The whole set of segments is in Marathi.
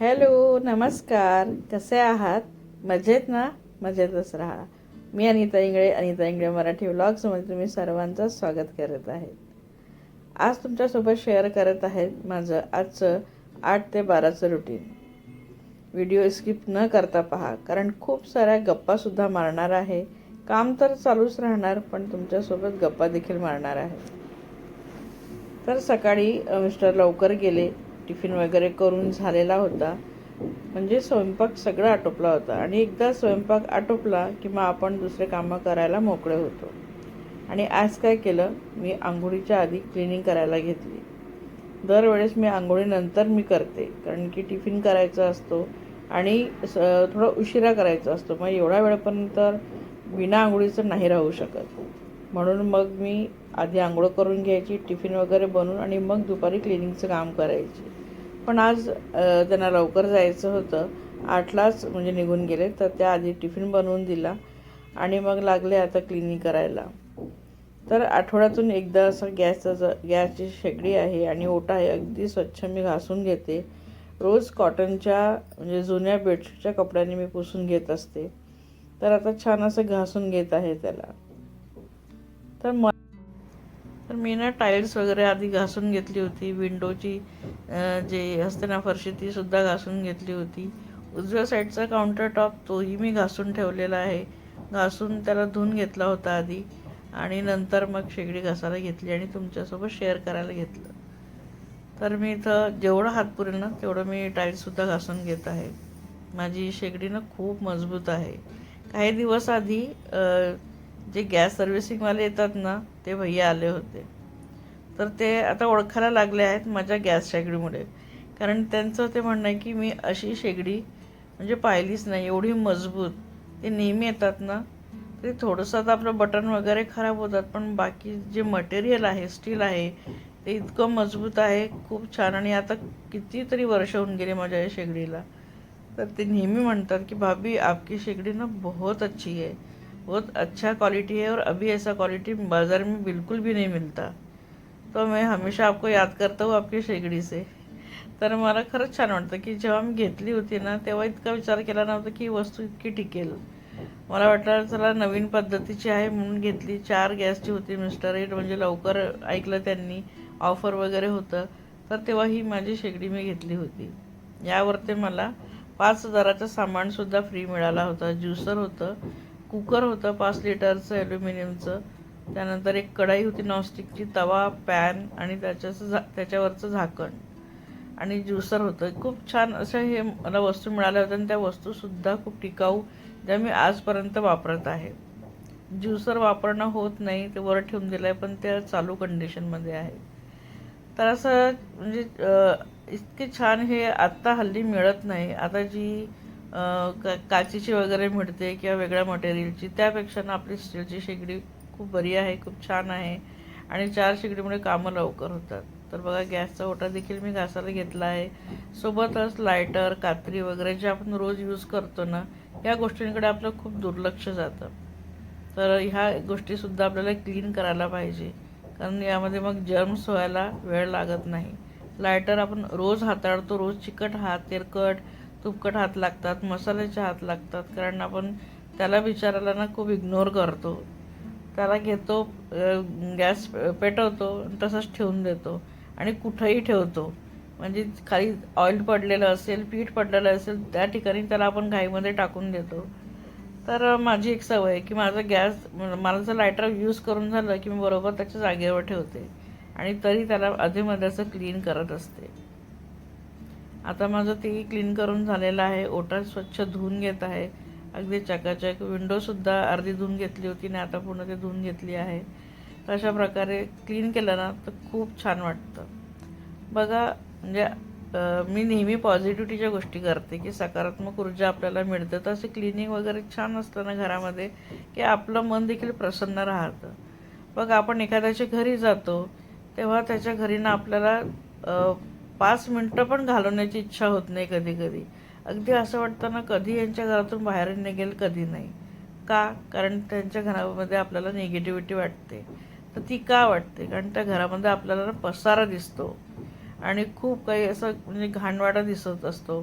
हॅलो नमस्कार. कसे आहात? मजेत ना? मजेतच राहा. मी अनिता इंगळे अनिता इंगळे मराठी व्लॉग्समध्ये तुम्ही सर्वांचं स्वागत करत आहे. आज तुमच्यासोबत शेअर करत आहेत माझं आजचं आठ ते बाराचं रुटीन व्हिडिओ स्किप न करता पहा कारण खूप साऱ्या गप्पासुद्धा मारणार आहे. काम तर चालूच राहणार पण तुमच्यासोबत गप्पा देखील मारणार आहे. तर सकाळी मिस्टर लवकर गेले. टिफिन वगैरे करून झालेला होता. म्हणजे स्वयंपाक सगळा आटोपला होता. आणि एकदा स्वयंपाक आटोपला की मग आपण दुसरे कामं करायला मोकळे होतो. आणि आज काय केलं? मी आंघोळीच्या आधी क्लिनिंग करायला घेतली. दरवेळेस मी आंघोळीनंतर मी करते. कारण की टिफिन करायचा असतो आणि स थोडा उशिरा करायचा असतो. मग एवढ्या वेळपर्यंत बिना आंघोळीचं नाही राहू शकत. म्हणून मग मी आधी आंघोळ करून घ्यायची टिफिन वगैरे बनवून आणि मग दुपारी क्लिनिंगचं काम करायची. पण आज त्यांना लवकर जायचं होतं. आठलाच म्हणजे निघून गेले तर त्या आधी टिफिन बनवून दिला आणि मग लागले आता क्लिनिंग करायला. तर आठवड्यातून एकदा असं गॅसचं गॅसची शेगडी आहे आणि ओटा आहे अगदी स्वच्छ मी घासून घेते. रोज कॉटनच्या म्हणजे जुन्या बेडशीटच्या कपड्यांनी मी पुसून घेत असते. तर आता छान असं घासून घेत आहे त्याला. तर म मी ना टाईल्स वगैरे आधी घासून घेतली होती. विंडोची जे असते ना फरशी ती सुद्धा घासून घेतली होती. उजव्या साईडचा काउंटर टॉप तोही मी घासून ठेवलेला आहे. घासून त्याला धुवून घेतला होता आधी आणि नंतर मग शेगडी घासायला घेतली आणि तुमच्यासोबत शेअर करायला घेतलं. तर मी इथं जेवढं हात पुरेल ना तेवढं मी टाईल्ससुद्धा घासून घेत आहे. माझी शेगडी ना खूप मजबूत आहे. काही दिवस आधी जे गॅस सर्व्हिसिंगवाले येतात ना ते भैया आले होते. तर ते आता ओळखायला लागले आहेत माझ्या गॅस शेगडीमुळे. कारण त्यांचं ते म्हणणं आहे की मी अशी शेगडी म्हणजे पाहिलीच नाही एवढी मजबूत. ते नेहमी येतात ना ते थोडंसं आता आपलं बटन वगैरे खराब होतात पण बाकी जे मटेरियल आहे स्टील आहे ते इतकं मजबूत आहे खूप छान. आणि आता कितीतरी वर्ष होऊन गेले माझ्या या शेगडीला. तर ते नेहमी म्हणतात की भाभी आपकी शेगड़ी ना बहुत अच्छी आहे बहुत अच्छा क्वालिटी है और अभी ऐसा क्वालिटी बाज़ार में बिल्कुल भी नहीं मिलता। तो मैं हमेशा आपको याद करता हूँ आपकी शेगडी से। तर मला खरंच छान वाटतं की जेव्हा मी घेतली होती ना तेव्हा इतका विचार केला नव्हता की वस्तू इतकी टिकेल. मला वाटलं चला नवीन पद्धतीची आहे म्हणून घेतली. चार गॅसची होती मिस्टर एट म्हणजे लवकर ऐकलं त्यांनी. ऑफर वगैरे होतं. तर तेव्हा ही माझी शेगडी मी घेतली होती. यावरती मला पाच हजाराचं सामानसुद्धा फ्री मिळाला होता. ज्युसर होतं. कुकर होतं पाच लिटरचं ॲल्युमिनियमचं त्यानंतर एक कढाई होती नॉनस्टिकची तवा पॅन आणि त्याच्याचं झा त्याच्यावरचं झाकण. आणि ज्युसर होतं. खूप छान असं हे मला वस्तू मिळाल्या होत्या आणि त्या वस्तूसुद्धा खूप टिकाऊ ज्या मी आजपर्यंत वापरत आहे. ज्युसर वापरणं होत नाही ते वर ठेवून दिलं आहे पण ते चालू कंडिशनमध्ये आहे. तर असं म्हणजे इतके छान हे आत्ता हल्ली मिळत नाही. आता जी का काचीची वगैरे मिळते किंवा वेगळ्या मटेरियलची त्यापेक्षा ना आपली स्टीलची शेगडी खूप बरी आहे खूप छान आहे. आणि चार शेगडीमुळे कामं लवकर होतात. तर बघा गॅसचा ओटा देखील मी घासायला घेतला आहे. सोबतच लायटर कात्री वगैरे जे आपण रोज यूज करतो ना या गोष्टींकडे आपलं खूप दुर्लक्ष जातं. तर ह्या गोष्टीसुद्धा आपल्याला क्लीन करायला पाहिजे. कारण यामध्ये मग जर्म्स व्हायला वेळ लागत नाही. लायटर आपण रोज हाताळतो रोज चिकट हात तेलकट तुपकट हात लागतात मसाल्याचे हात लागतात कारण आपण त्याला विचारायला ना खूप इग्नोर करतो. त्याला घेतो गॅस पेटवतो तसंच ठेवून देतो आणि कुठंही ठेवतो. म्हणजे खाली ऑइल पडलेलं असेल पीठ पडलेलं असेल त्या ठिकाणी त्याला आपण घाईमध्ये टाकून देतो. तर माझी एक सवय आहे की माझा गॅस मला जर लायटर यूज करून झालं की मी बरोबर त्याच्या जागेवर ठेवते आणि तरी त्याला अधेमध्ये असं क्लीन करत असते. आता माझं तेही क्लीन करून झालेलं आहे. ओटा स्वच्छ धुवून घेत आहे. अगदी चकाचक. विंडोसुद्धा अर्धी धुवून घेतली होती आणि आता पूर्ण ते धुवून घेतली आहे. तर अशा प्रकारे क्लीन केलं ना तर खूप छान वाटतं. बघा म्हणजे मी नेहमी पॉझिटिव्हिटीच्या गोष्टी करते की सकारात्मक ऊर्जा आपल्याला मिळते. तर असे क्लिनिंग वगैरे छान असतं ना घरामध्ये की आपलं मन देखील प्रसन्न राहतं. बघा आपण एखाद्याच्या घरी जातो तेव्हा त्याच्या घरी ना आपल्याला पाच मिनटं पण घालवण्याची इच्छा होत नाही कधी कधी. अगदी असं वाटतं ना कधी यांच्या घरातून बाहेर निघेल कधी नाही. का? कारण त्यांच्या घरामध्ये आपल्याला निगेटिव्हिटी वाटते. तर ती का वाटते? कारण त्या घरामध्ये आपल्याला ना पसारा दिसतो. आणि खूप काही असं म्हणजे घाणवाडा दिसत असतो.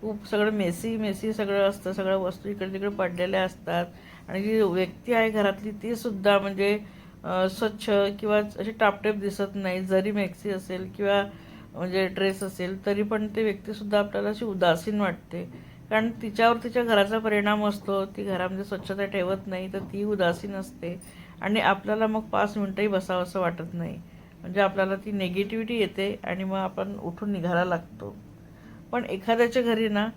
खूप सगळं मेसी मेसी सगळं असतं. सगळ्या वस्तू इकडे तिकडे पडलेल्या असतात. आणि जी व्यक्ती आहे घरातली ती सुद्धा म्हणजे स्वच्छ किंवा अशी टापटेप दिसत नाही. जरी मॅक्सी असेल किंवा म्हणजे ड्रेस असेल तरी पण ते व्यक्तीसुद्धा आपल्याला अशी उदासीन वाटते. कारण तिच्यावर तिच्या घराचा परिणाम असतो ती घरामध्ये स्वच्छता ठेवत नाही तर ती उदासीन असते. आणि आपल्याला मग पाच मिनटंही बसावं असं वाटत नाही. म्हणजे आपल्याला ती नेगेटिव्हिटी येते आणि मग आपण उठून निघायला लागतो. पण एखाद्याच्या घरी ना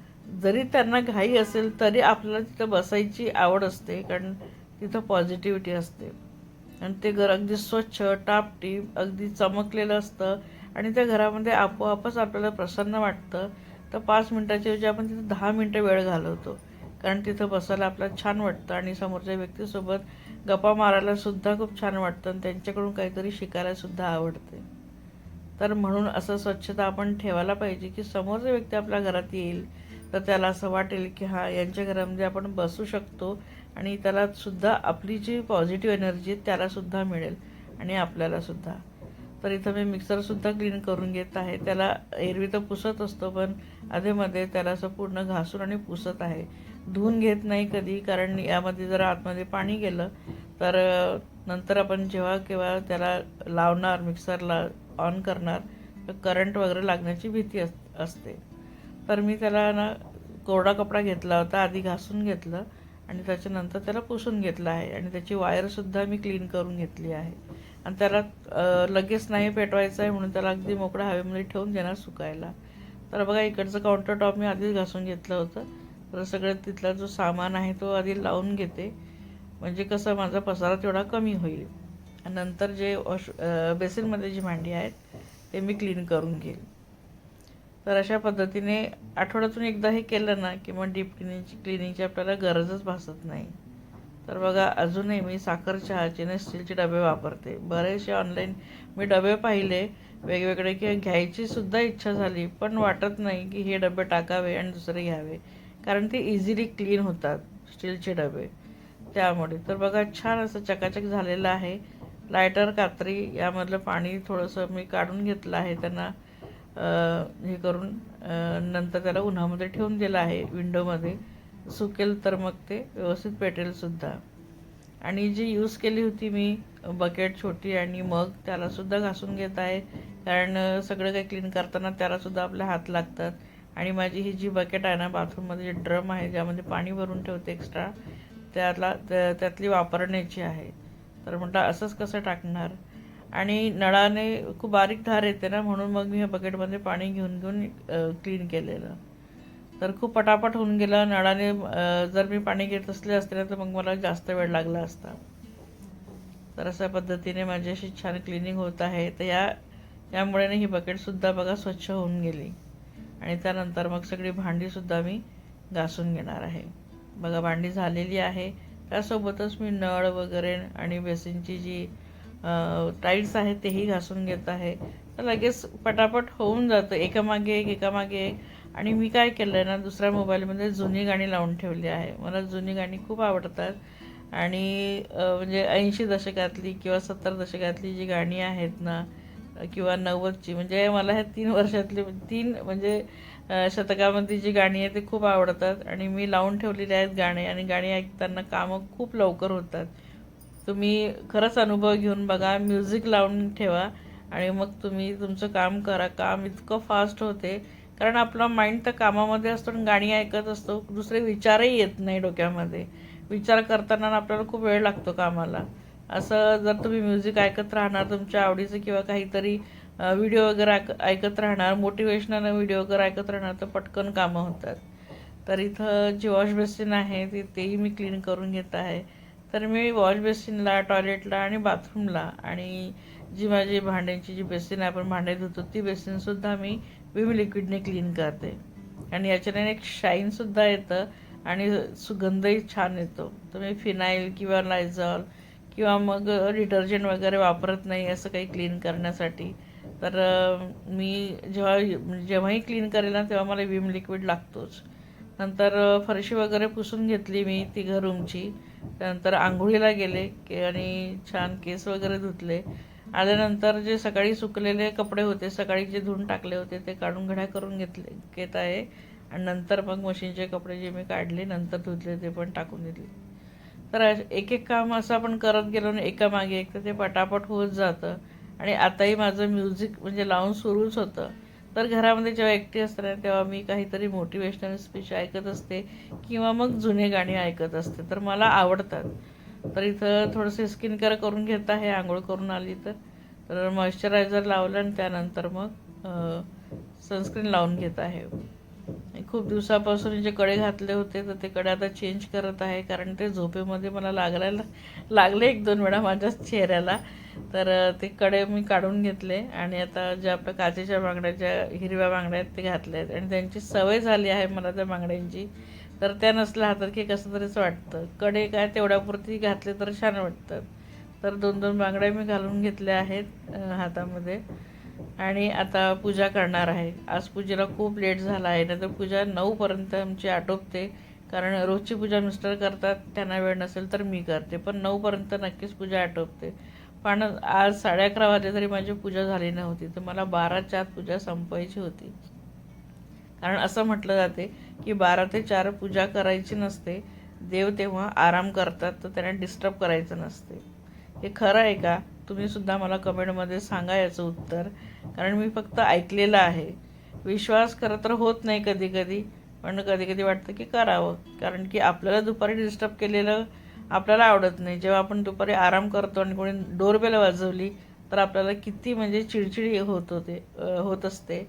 जरी त्यांना घाई असेल तरी आपल्याला तिथं बसायची आवड असते कारण तिथं पॉझिटिव्हिटी असते. आणि ते घर अगदी स्वच्छ टापटीप अगदी चमकलेलं असतं. आणि त्या घरामध्ये आपोआपच आपल्याला प्रसन्न वाटतं. तर पाच मिनटाच्या ऐवजी आपण तिथे दहा मिनटं वेळ घालवतो. कारण तिथं बसायला आपल्याला छान वाटतं आणि समोरच्या व्यक्तीसोबत गप्पा मारायला सुद्धा खूप छान वाटतं आणि त्यांच्याकडून काहीतरी शिकायला सुद्धा आवडते. तर म्हणून असं स्वच्छता आपण ठेवायला पाहिजे की समोरचा व्यक्ती आपल्या घरात येईल तर त्याला असं वाटेल की हा यांच्या घरामध्ये आपण बसू शकतो आणि त्याला सुद्धा आपली जी पॉझिटिव्ह एनर्जी आहे मिळेल आणि आपल्यालासुद्धा तर इथं मी मिक्सरसुद्धा क्लीन करून घेत आहे. त्याला एरवी तर पुसत असतो पण अधेमध्ये त्याला असं पूर्ण घासून आणि पुसत आहे. धुवून घेत नाही कधी कारण यामध्ये जर आतमध्ये पाणी गेलं. तर नंतर आपण जेव्हा केव्हा त्याला लावणार मिक्सरला ऑन करणार तर करंट वगैरे लागण्याची भीती अस असते. तर मी त्याला ना कोरडा कपडा घेतला होता आधी घासून घेतलं आणि त्याच्यानंतर त्याला पुसून घेतलं आहे. आणि त्याची वायरसुद्धा मी क्लीन करून घेतली आहे. आणि त्याला लगेच नाही पेटवायचं आहे म्हणून त्याला अगदी मोकळ्या हवेमध्ये ठेवून देणार सुकायला. तर बघा इकडचं काउंटर टॉप मी आधीच घासून घेतलं होतं. तर सगळं तिथला जो सामान आहे तो आधी लावून घेते. म्हणजे कसं माझा पसारा तेवढा कमी होईल. आणि नंतर जे वॉश बेसिनमध्ये जी भांडी आहेत ते मी क्लीन करून घेईल. तर अशा पद्धतीने आठवड्यातून एकदा हे केलं ना की मग डीप क्लिनिंगची क्लिनिंगची आपल्याला गरजच भासत नाही. तर बघा अजूनही मी साखर चहाचे ना स्टीलचे डबे वापरते. बरेचसे ऑनलाईन मी डबे पाहिले वेगवेगळे की घ्यायची सुद्धा इच्छा झाली पण वाटत नाही की हे डबे टाकावे आणि दुसरे घ्यावे. कारण ते इझिली क्लीन होतात स्टीलचे डबे. त्यामुळे. तर बघा छान असं चकाचक झालेलं आहे. लायटर कात्री यामधलं पाणी थोडंसं मी काढून घेतलं आहे त्यांना हे करून नंतर त्याला उन्हामध्ये ठेवून दिलं आहे विंडोमध्ये सुकेल तर मग ते व्यवस्थित पेटेलसुद्धा आणि जी यूज केली होती मी बकेट छोटी आणि मग त्यालासुद्धा घासून घेत आहे. कारण सगळं काही क्लीन करताना त्यालासुद्धा आपले हात लागतात. आणि माझी ही जी बकेट आहे ना बाथरूममध्ये जे ड्रम आहे ज्यामध्ये पाणी भरून ठेवते एक्स्ट्रा त्याला त्या- त्यातली वापरण्याची आहे. तर म्हटलं असंच कसं टाकणार? आणि नळाने खूप बारीक धार येते ना म्हणून मग मी ह्या बकेटमध्ये पाणी घेऊन घेऊन क्लीन केलेलं. तर खूप पटापट होऊन गेलं. नळाने जर मी पाणी घेत असले असते ना तर मग मला जास्त वेळ लागला असता. तर अशा पद्धतीने माझी अशी छान क्लिनिंग होत आहे. तर या यामुळे ना ही बकेटसुद्धा बघा स्वच्छ होऊन गेली. आणि त्यानंतर मग सगळी भांडीसुद्धा मी घासून घेणार आहे. बघा भांडी झालेली आहे. त्यासोबतच मी नळ वगैरे आणि बेसिनची जी टाईल्स आहेत तेही घासून घेत आहे. तर लगेच पटापट होऊन जातं. एकामागे एक एकामागे एक. आणि मी काय केलं आहे ना दुसऱ्या मोबाईलमध्ये जुनी गाणी लावून ठेवली आहे. मला जुनी गाणी खूप आवडतात. आणि म्हणजे ऐंशी दशकातली किंवा सत्तर दशकातली जी गाणी आहेत ना किंवा नव्वदची म्हणजे मला ह्या तीन वर्षातली तीन म्हणजे शतकामध्ये शतकामधली जी गाणी आहेत ती खूप आवडतात. आणि मी लावून ठेवलेली आहेत गाणे आणि गाणी ऐकताना कामं खूप लवकर होतात. तुम्ही खरंच अनुभव घेऊन बघा म्युझिक लावून ठेवा आणि मग तुम्ही तुमचं काम करा. काम इतकं फास्ट होते. कारण आपला माइंड तर कामामध्ये असतो आणि गाणी ऐकत असतो. दुसरे विचारही येत नाही डोक्यामध्ये. विचार करताना आपल्याला खूप वेळ लागतो कामाला. असं जर तुम्ही म्युझिक ऐकत राहणार तुमच्या आवडीचं किंवा काहीतरी व्हिडिओ वगैरे ऐक ऐकत राहणार मोटिवेशनल व्हिडिओ वगैरे ऐकत राहणार तर पटकन कामं होतात. तर इथं जी वॉश बेसिन आहे ती तेही मी क्लीन करून घेत आहे. तर मी वॉश बेसिनला टॉयलेटला आणि बाथरूमला आणि जी माझी भांड्यांची जी बेसिन आहे आपण भांडे धुतो ती बेसिनसुद्धा मी विम लिक्विडने क्लीन करते. आणि याच्याने एक शाईनसुद्धा येतं आणि सुगंधही छान येतो. तर मी फिनाईल किंवा लायझॉल किंवा मग डिटर्जंट वगैरे वापरत नाही असं काही क्लीन करण्यासाठी. तर मी जेव्हा जेव्हाही क्लीन करेल ना तेव्हा मला विम लिक्विड लागतोच. नंतर फरशी वगैरे पुसून घेतली मी तिघं रूमची. त्यानंतर आंघोळीला गेले के आणि छान केस वगैरे धुतले. आल्यानंतर जे सकाळी सुकलेले कपडे होते सकाळी जे धुवून टाकले होते ते काढून घड्या करून घेतले घेत आहे. आणि नंतर मग मशीनचे कपडे जे मी काढले नंतर धुतले ते पण टाकून दिले. तर एक एक काम असं आपण करत गेलो ना एका मागे एक तर ते पटापट होत जातं. आणि आताही माझं म्युझिक म्हणजे लावून सुरूच होतं. तर घरामध्ये जेव्हा एकटी असताना तेव्हा मी काहीतरी मोटिवेशनल स्पीच ऐकत असते किंवा मग जुने गाणी ऐकत असते. तर मला आवडतात. तर इथं थोडंसं स्किन केअर करून घेत आहे आंघोळ करून आली तर. तर मॉइश्चरायझर लावलं आणि त्यानंतर मग सनस्क्रीन लावून घेत आहे. खूप दिवसापासून जे कडे घातले होते तर ते कडे आता चेंज करत आहे कारण ते झोपेमध्ये मला लागलायला लागले एक दोन वेळा माझ्या चेहऱ्याला. तर ते कडे मी काढून घेतले आणि आता ज्या आपल्या काचेच्या बांगड्या ज्या हिरव्या बांगड्या आहेत ते घातल्या आहेत. आणि त्यांची सवय झाली आहे मला त्या बांगड्यांची. तर त्या नसल्या हातात की कसं तरीच वाटतं. कडे काय तेवढ्यापुरती घातले तर छान वाटतं. तर दोन दोन बांगड्या मी घालून घेतल्या आहेत हातामध्ये. आणि आता पूजा करणार आहे. आज पूजेला खूप लेट झाला आहे नाही तर पूजा नऊपर्यंत आमची आटोपते. कारण रोजची पूजा मिस्टर करतात त्यांना वेळ नसेल तर मी करते. पण नऊपर्यंत नक्कीच पूजा आटोपते. पण आज साडे अकरा वाजले तरी माझी पूजा झाली नव्हती तर मला बाराच्या आत पूजा संपवायची होती. कारण असं म्हटलं जाते की बारा ते चार पूजा करायची नसते देव तेव्हा आराम करतात तर त्यांना डिस्टर्ब करायचं नसते. हे खरं आहे का? तुम्हीसुद्धा मला कमेंटमध्ये सांगा याचं उत्तर. कारण मी फक्त ऐकलेलं आहे. विश्वास खरं तर होत नाही कधी कधी पण कधी कधी वाटतं की करावं. कारण की आपल्याला दुपारी डिस्टर्ब केलेलं आपल्याला आवडत नाही. जेव्हा आपण दुपारी आराम करतो आणि कोणी डोरबेल वाजवली तर आपल्याला किती म्हणजे चिडचिडी होत होते होत असते.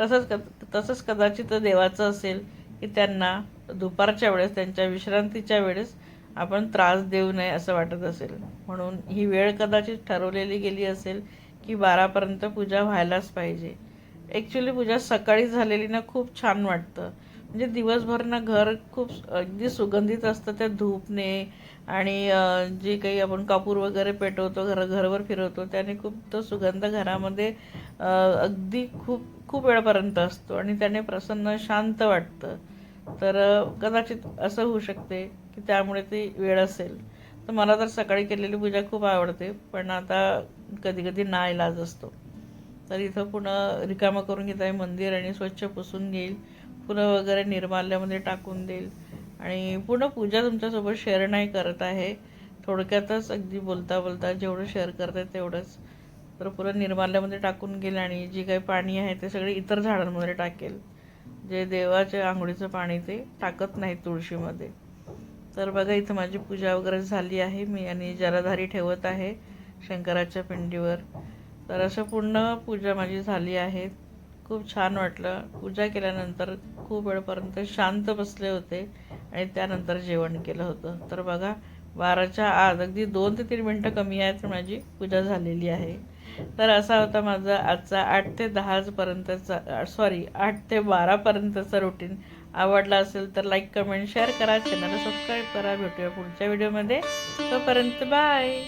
तसंच क तसंच कदाचित देवाचं असेल की त्यांना दुपारच्या वेळेस त्यांच्या विश्रांतीच्या वेळेस आपण त्रास देऊ नये असं वाटत असेल. म्हणून ही वेळ कदाचित ठरवलेली गेली असेल की बारापर्यंत पूजा व्हायलाच पाहिजे. ॲक्च्युली पूजा सकाळी झालेली ना खूप छान वाटतं. म्हणजे दिवसभरनं घर खूप अगदी सुगंधित असतं त्या धूपने आणि जे काही आपण कापूर वगैरे पेटवतो घर घरवर फिरवतो त्याने खूप तो सुगंध घरामध्ये अगदी खूप खूप वेळापर्यंत असतो आणि त्याने प्रसन्न शांत वाटतं. तर कदाचित असं होऊ शकते की त्यामुळे ती वेळ असेल. तर मला तर सकाळी केलेली पूजा खूप आवडते पण आता कधी कधी ना इलाज असतो. तर इथं पुन्हा रिकामं करून घेत आहे मंदिर आणि स्वच्छ पुसून घेईल. फुलं वगैरे निर्माल्यामध्ये टाकून देईल. आणि पूर्ण पूजा तुमच्यासोबत शेअर नाही करत आहे. थोडक्यातच अगदी बोलता बोलता जेवढं शेअर करते तेवढंच. तर पुरं निर्माल्यामध्ये टाकून गेल आणि जी काही पाणी आहे ते सगळे इतर झाडांमध्ये टाकेल. जे देवाच्या आंघोळीचं पाणी ते टाकत नाही तुळशीमध्ये. तर बघा इथं माझी पूजा वगैरे झाली आहे. मी आणि जलाधारी ठेवत आहे शंकराच्या पिंडीवर. तर असं पूर्ण पूजा माझी झाली आहे. खूप छान वाटलं. पूजा केल्यानंतर खूप वेळपर्यंत शांत बसले होते आणि त्यानंतर जेवण केलं होतं. तर बघा बाराच्या आत अगदी दोन ते तीन मिनटं कमी आहेत माझी पूजा झालेली आहे. तर असा होता माझा आजचा आठ ते दहापर्यंतचा सॉरी आठ ते बारापर्यंतचा रुटीन आवडला असेल तर लाईक कमेंट शेअर करा. चॅनलला सबस्क्राईब करा. भेटूया पुढच्या व्हिडिओमध्ये तोपर्यंत बाय